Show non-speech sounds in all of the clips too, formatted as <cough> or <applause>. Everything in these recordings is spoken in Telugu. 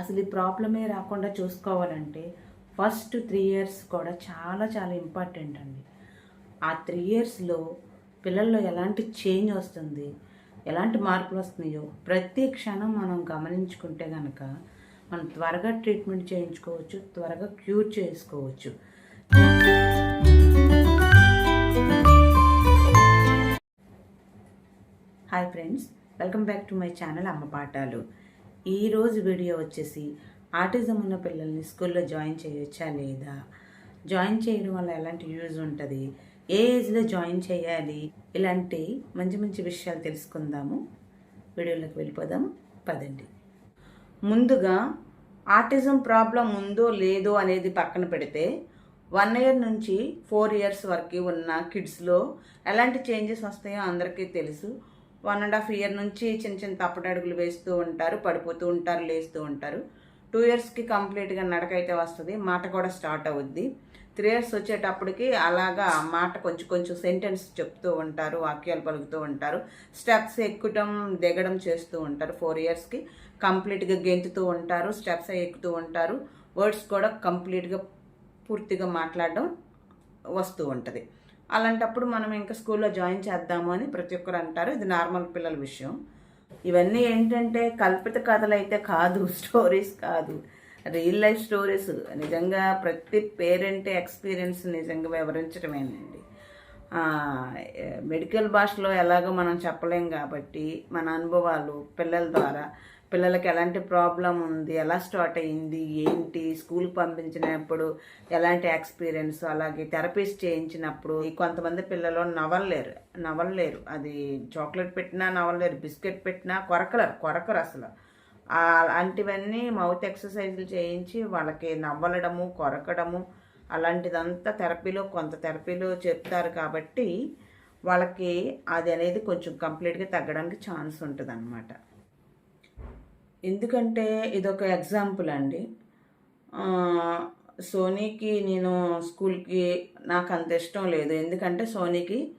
అసలు ఈ ప్రాబ్లమే రాకుండా చూసుకోవాలంటే ఫస్ట్ త్రీ ఇయర్స్ కూడా చాలా చాలా ఇంపార్టెంట్ అండి. ఆ త్రీ ఇయర్స్లో పిల్లల్లో ఎలాంటి చేంజ్ వస్తుంది ఎలాంటి మార్పులు వస్తున్నాయో ప్రతి క్షణం మనం గమనించుకుంటే కనుక మనం త్వరగా ట్రీట్మెంట్ చేయించుకోవచ్చు త్వరగా క్యూర్ చేసుకోవచ్చు. Hi friends welcome back to my channel అమ్మ పాఠాలు. ఈరోజు వీడియో వచ్చేసి ఆటిజం ఉన్న పిల్లల్ని స్కూల్లో జాయిన్ చేయొచ్చా లేదా? జాయిన్ చేయడం వల్ల ఎలాంటి యూజ్ ఉంటుంది? ఏ ఏజ్లో జాయిన్ చేయాలి? ఇలాంటి మంచి మంచి విషయాలు తెలుసుకుందాము. వీడియోలోకి వెళ్ళిపోదాం. పదండి. ముందుగా ఆటిజం ప్రాబ్లం ఉందో లేదో అనేది పక్కన పెడితే వన్ ఇయర్ నుంచి ఫోర్ ఇయర్స్ వరకు ఉన్న కిడ్స్లో ఎలాంటి చేంజెస్ వస్తాయో అందరికీ తెలుసు. వన్ అండ్ హాఫ్ ఇయర్ నుంచి చిన్న చిన్న తప్పటి అడుగులు వేస్తూ ఉంటారు పడిపోతూ ఉంటారు లేస్తూ ఉంటారు. టూ ఇయర్స్కి కంప్లీట్గా నడక అయితే వస్తుంది మాట కూడా స్టార్ట్ అవుద్ది. త్రీ ఇయర్స్ వచ్చేటప్పటికి అలాగా మాట కొంచెం కొంచెం సెంటెన్స్ చెప్తూ ఉంటారు వాక్యాలు పలుకుతూ ఉంటారు. స్టెప్స్ ఎక్కుటం దిగడం చేస్తూ ఉంటారు ఫోర్ ఇయర్స్కి. కంప్లీట్గా గెంతుతూ ఉంటారు స్టెప్స్ ఎక్కుతూ ఉంటారు. వర్డ్స్ కూడా కంప్లీట్గా పూర్తిగా మాట్లాడడం వస్తూ ఉంటుంది. అలాంటప్పుడు మనం ఇంకా స్కూల్లో జాయిన్ చేద్దాము అని ప్రతి ఒక్కరు అంటారు. ఇది నార్మల్ పిల్లల విషయం. ఇవన్నీ ఏంటంటే కల్పిత కథలు అయితే కాదు <laughs> స్టోరీస్ కాదు. Real life stories. నిజంగా ప్రతి పేరెంట్ ఎక్స్పీరియన్స్ నిజంగా వివరించడమేనండి. మెడికల్ భాషలో ఎలాగో మనం చెప్పలేం కాబట్టి మన అనుభవాలు పిల్లల ద్వారా పిల్లలకి ఎలాంటి ప్రాబ్లం ఉంది ఎలా స్టార్ట్ అయ్యింది ఏంటి స్కూల్కి పంపించినప్పుడు ఎలాంటి ఎక్స్పీరియన్స్ అలాగే థెరపిస్ట్ చేయించినప్పుడు కొంతమంది పిల్లలు నవ్వలేరు నవ్వలేరు. అది చాక్లెట్ పెట్టినా నవ్వలేరు బిస్కెట్ పెట్టినా కొరకలేరు కొరకరు అసలు. అలాంటివన్నీ మౌత్ ఎక్సర్సైజులు చేయించి వాళ్ళకి నవ్వలడము కొరకడము అలాంటిదంతా థెరపీలో కొంత థెరపీలో చెప్తారు కాబట్టి వాళ్ళకి అది అనేది కొంచెం కంప్లీట్గా తగ్గడానికి ఛాన్స్ ఉంటుంది ఎందుకంటే ఇదొక ఎగ్జాంపుల్ అండి. సోనీకి నేను స్కూల్కి నాకు అంత ఇష్టం లేదు. ఎందుకంటే సోనీకి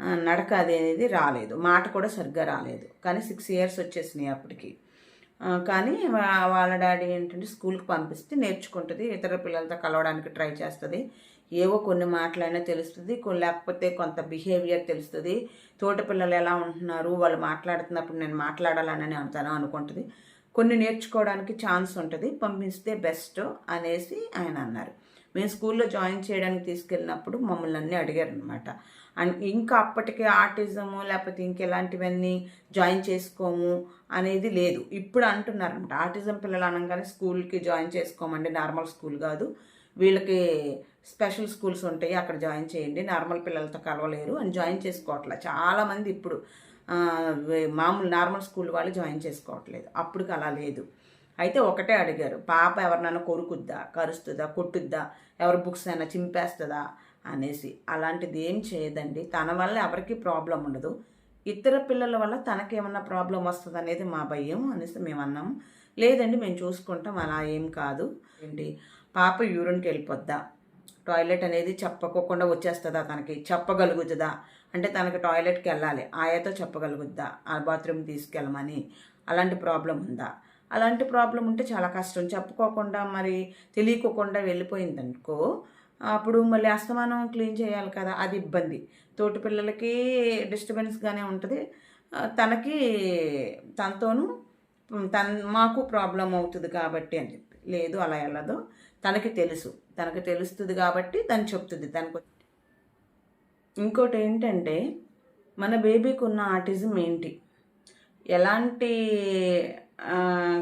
నడక అది అనేది రాలేదు. మాట కూడా సరిగ్గా రాలేదు. కానీ సిక్స్ ఇయర్స్ వచ్చేసినాయి అప్పటికి. కానీ వాళ్ళ డాడీ ఏంటంటే స్కూల్కి పంపిస్తే నేర్చుకుంటుంది ఇతర పిల్లలతో కలవడానికి ట్రై చేస్తుంది. ఏవో కొన్ని మాటలైనా తెలుస్తుంది లేకపోతే కొంత బిహేవియర్ తెలుస్తుంది. తోట పిల్లలు ఎలా ఉంటున్నారు వాళ్ళు మాట్లాడుతున్నప్పుడు నేను మాట్లాడాలని అంతాను అనుకుంటుంది. కొన్ని నేర్చుకోవడానికి ఛాన్స్ ఉంటుంది పంపిస్తే బెస్ట్ అనేసి ఆయన అన్నారు. మేము స్కూల్లో జాయిన్ చేయడానికి తీసుకెళ్ళినప్పుడు మమ్మల్ని అన్నీ అడిగారు అనమాట అండ్ ఇంకా అప్పటికే ఆర్టిజము లేకపోతే ఇంకెలాంటివన్నీ జాయిన్ చేసుకోము అనేది లేదు. ఇప్పుడు అంటున్నారు అనమాట ఆర్టిజం పిల్లలు అనగానే స్కూల్కి జాయిన్ చేసుకోమండి. నార్మల్ స్కూల్ కాదు. వీళ్ళకి స్పెషల్ స్కూల్స్ ఉంటాయి. అక్కడ జాయిన్ చేయండి. నార్మల్ పిల్లలతో కలవలేరు అని జాయిన్ చేసుకోవట్లే. చాలామంది ఇప్పుడు మామూలు నార్మల్ స్కూల్ వాళ్ళు జాయిన్ చేసుకోవట్లేదు. అప్పటికి అలా లేదు. అయితే ఒకటే అడిగారు పాప ఎవరినైనా కొరుకుద్దా కరుస్తుందా కొట్టుద్దా ఎవరి బుక్స్ అయినా చింపేస్తుందా? అనేసి. అలాంటిది ఏం చేయదండి. తన వల్ల ఎవరికి ప్రాబ్లం ఉండదు. ఇతర పిల్లల వల్ల తనకేమన్నా ప్రాబ్లం వస్తుంది అనేది మా భయం అనేసి మేము అన్నాము లేదండి మేము చూసుకుంటాం అలా ఏం కాదు. ఏంటి? పాప యూరిన్కి వెళ్ళిపోద్దా? టాయిలెట్ అనేది చెప్పకోకుండా వచ్చేస్తుందా తనకి? చెప్పగలుగుతుందా? అంటే తనకి టాయిలెట్కి వెళ్ళాలి ఆయాతో చెప్పగలుగుద్దా? ఆ బాత్రూమ్ తీసుకెళ్ళమని. అలాంటి ప్రాబ్లం ఉందా? అలాంటి ప్రాబ్లం ఉంటే చాలా కష్టం. చెప్పుకోకుండా మరి తెలియకోకుండా వెళ్ళిపోయిందనుకో అప్పుడు మళ్ళీ అస్తమానం క్లీన్ చేయాలి కదా అది ఇబ్బంది. తోటి పిల్లలకి డిస్టర్బెన్స్గానే ఉంటుంది. తనకి తనతోనూ తన మాకు ప్రాబ్లం అవుతుంది కాబట్టి అని చెప్పి. లేదు అలా వెళ్ళదు. తనకి తెలుసు. తనకి తెలుస్తుంది కాబట్టి తను చెప్తుంది. తనకు ఇంకోటి ఏంటంటే మన బేబీకి ఉన్న ఆటిజం ఏంటి? ఎలాంటి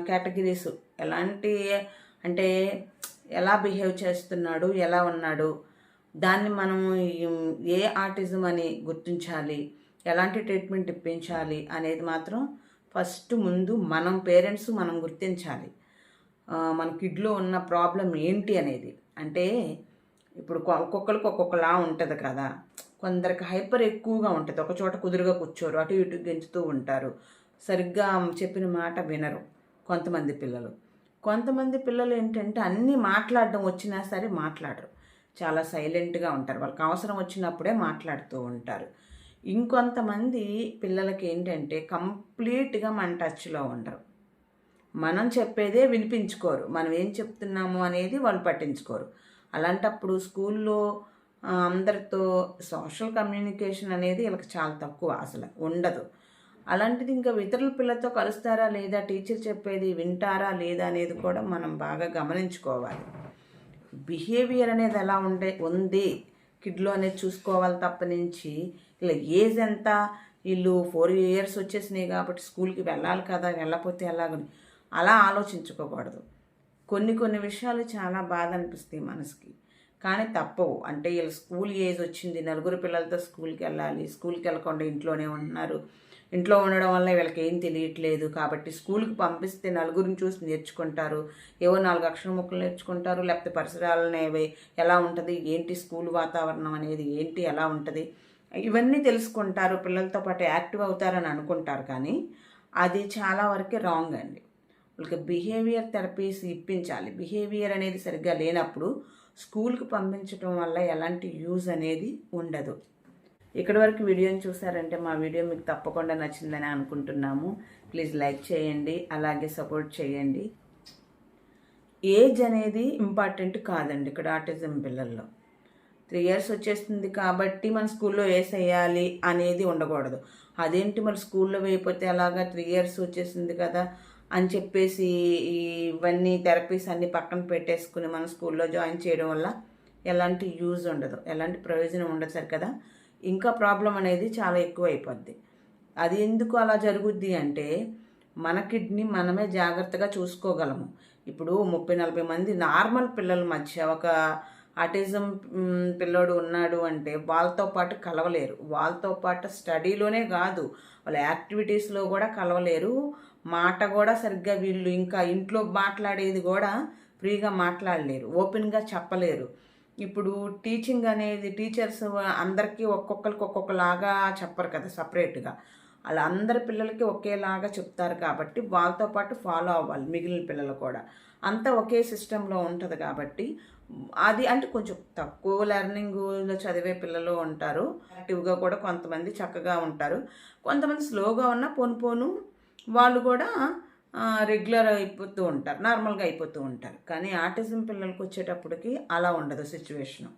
కేటగిరీస్ ఎలాంటి అంటే ఎలా బిహేవ్ చేస్తున్నాడు ఎలా ఉన్నాడు దాన్ని మనం ఏ ఆర్టిజం అని గుర్తించాలి ఎలాంటి ట్రీట్మెంట్ ఇప్పించాలి అనేది మాత్రం ఫస్ట్ ముందు మనం పేరెంట్స్ మనం గుర్తించాలి. మన కిడ్లో ఉన్న ప్రాబ్లం ఏంటి అనేది. అంటే ఇప్పుడు ఒక్కొక్కరికి ఒక్కొక్కలా ఉంటుంది కదా. కొందరికి హైపర్ ఎక్కువగా ఉంటుంది. ఒక చోట కుదురుగా కూర్చోరు అటు ఇటు గెంచుతూ ఉంటారు. సరిగ్గా చెప్పిన మాట వినరు కొంతమంది పిల్లలు. కొంతమంది పిల్లలు ఏంటంటే అన్నీ మాట్లాడడం వచ్చినా సరే మాట్లాడరు. చాలా సైలెంట్గా ఉంటారు. వాళ్ళకి అవసరం వచ్చినప్పుడే మాట్లాడుతూ ఉంటారు. ఇంకొంతమంది పిల్లలకి ఏంటంటే కంప్లీట్గా మన టచ్లో ఉండరు. మనం చెప్పేదే వినిపించుకోరు. మనం ఏం చెప్తున్నాము అనేది వాళ్ళు పట్టించుకోరు. అలాంటప్పుడు స్కూల్లో అందరితో సోషల్ కమ్యూనికేషన్ అనేది వీళ్ళకి చాలా తక్కువ అసలు. ఉండదు. అలాంటిది ఇంకా ఇతరుల పిల్లలతో కలుస్తారా లేదా? టీచర్ చెప్పేది వింటారా లేదా అనేది కూడా మనం బాగా గమనించుకోవాలి. బిహేవియర్ అనేది ఎలా ఉండే ఉంది? కిడ్లో అనేది చూసుకోవాలి తప్ప నుంచి ఇలా ఏజ్ ఎంత? వీళ్ళు ఫోర్ ఇయర్స్ వచ్చేసినాయి కాబట్టి స్కూల్కి వెళ్ళాలి కదా వెళ్ళకపోతే ఎలాగని అలా ఆలోచించుకోకూడదు. కొన్ని కొన్ని విషయాలు చాలా బాధ అనిపిస్తాయి మనసుకి. కానీ తప్పవు. అంటే వీళ్ళు స్కూల్ ఏజ్ వచ్చింది నలుగురు పిల్లలతో స్కూల్కి వెళ్ళాలి స్కూల్కి వెళ్ళకుండా ఇంట్లోనే ఉంటున్నారు. ఇంట్లో ఉండడం వల్ల వీళ్ళకి ఏం తెలియట్లేదు. కాబట్టి స్కూల్కి పంపిస్తే నలుగురిని చూసి నేర్చుకుంటారు. ఏవో నాలుగు అక్షర ముక్కలు నేర్చుకుంటారు. లేకపోతే పరిసరాలనేవి ఎలా ఉంటుంది? ఏంటి స్కూల్ వాతావరణం అనేది? ఏంటి? ఎలా ఉంటుంది? ఇవన్నీ తెలుసుకుంటారు. పిల్లలతో పాటు యాక్టివ్ అవుతారని అనుకుంటారు కానీ అది చాలా వరకు రాంగ్ అండి. వాళ్ళకి బిహేవియర్ థెరపీస్ ఇప్పించాలి. బిహేవియర్ అనేది సరిగ్గా లేనప్పుడు స్కూల్కి పంపించడం వల్ల ఎలాంటి యూజ్ అనేది ఉండదు. ఇక్కడి వరకు వీడియోని చూసారంటే మా వీడియో మీకు తప్పకుండా నచ్చిందని అనుకుంటున్నాము. ప్లీజ్ లైక్ చేయండి అలాగే సపోర్ట్ చేయండి. ఏజ్ అనేది ఇంపార్టెంట్ కాదండి ఇక్కడ ఆటిజం పిల్లల్లో. త్రీ ఇయర్స్ వచ్చేస్తుంది కాబట్టి మన స్కూల్లో వేసేయాలి అనేది ఉండకూడదు. అదేంటి మరి స్కూల్లో వేయకపోతే అలాగా త్రీ ఇయర్స్ వచ్చేసింది కదా అని చెప్పేసి ఇవన్నీ థెరపీస్ అన్నీ పక్కన పెట్టేసుకుని మన స్కూల్లో జాయిన్ చేయడం వల్ల ఎలాంటి యూజ్ ఉండదు. ఎలాంటి ప్రయోజనం ఉండదు సార్ కదా ఇంకా ప్రాబ్లం అనేది చాలా ఎక్కువ అయిపోద్ది అది ఎందుకు అలా జరుగుద్ది అంటే మన కిడ్నీ మనమే జాగ్రత్తగా చూసుకోగలము. ఇప్పుడు ముప్పై నలభై మంది నార్మల్ పిల్లల మధ్య ఒక ఆటిజం పిల్లోడు ఉన్నాడు అంటే వాళ్ళతో పాటు కలవలేరు. వాళ్ళతో పాటు స్టడీలోనే కాదు వాళ్ళ యాక్టివిటీస్లో కూడా కలవలేరు. మాట కూడా సరిగ్గా వీళ్ళు ఇంకా ఇంట్లో మాట్లాడేది కూడా ఫ్రీగా మాట్లాడలేరు. ఓపెన్గా చెప్పలేరు. ఇప్పుడు టీచింగ్ అనేది టీచర్స్ అందరికీ ఒక్కొక్కరికి ఒక్కొక్కలాగా చెప్పరు కదా సపరేట్గా అలా అందరి పిల్లలకి ఒకేలాగా చెప్తారు కాబట్టి వాళ్ళతో పాటు ఫాలో అవ్వాలి మిగిలిన పిల్లలు కూడా. అంతా ఒకే సిస్టంలో ఉంటుంది కాబట్టి అది అంటే కొంచెం తక్కువ లెర్నింగ్లో చదివే పిల్లలు ఉంటారు. యాక్టివ్గా కూడా కొంతమంది చక్కగా ఉంటారు. కొంతమంది స్లోగా ఉన్న పోను పోను వాళ్ళు కూడా రెగ్యులర్ అయిపోతూ ఉంటారు నార్మల్గా అయిపోతూ ఉంటారు. కానీ ఆటిజం పిల్లలకి వచ్చేటప్పటికి అలా ఉండదు సిచ్యువేషను